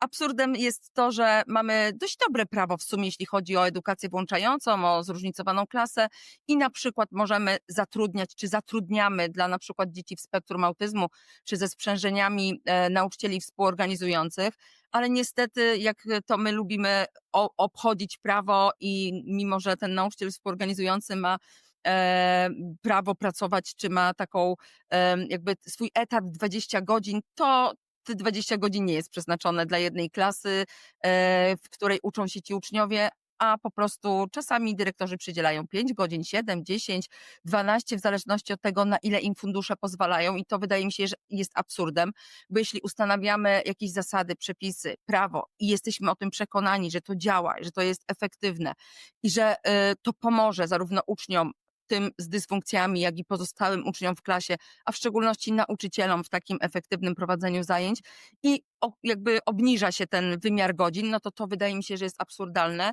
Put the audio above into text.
absurdem jest to, że mamy dość dobre prawo w sumie, jeśli chodzi o edukację włączającą, o zróżnicowaną klasę i na przykład możemy zatrudniać, czy zatrudniamy dla na przykład dzieci w spektrum autyzmu, czy ze sprzężeniami e, nauczycieli współorganizujących, ale niestety jak to my lubimy o, obchodzić prawo i mimo, że ten nauczyciel współorganizujący ma e, prawo pracować, czy ma taką e, jakby swój etat 20 godzin, to 20 godzin nie jest przeznaczone dla jednej klasy, e, w której uczą się ci uczniowie, a po prostu czasami dyrektorzy przydzielają 5 godzin, 7, 10, 12, w zależności od tego, na ile im fundusze pozwalają. I to wydaje mi się, że jest absurdem, bo jeśli ustanawiamy jakieś zasady, przepisy, prawo i jesteśmy o tym przekonani, że to działa, że to jest efektywne i że e, to pomoże zarówno uczniom tym z dysfunkcjami, jak i pozostałym uczniom w klasie, a w szczególności nauczycielom w takim efektywnym prowadzeniu zajęć i jakby obniża się ten wymiar godzin, no to to wydaje mi się, że jest absurdalne.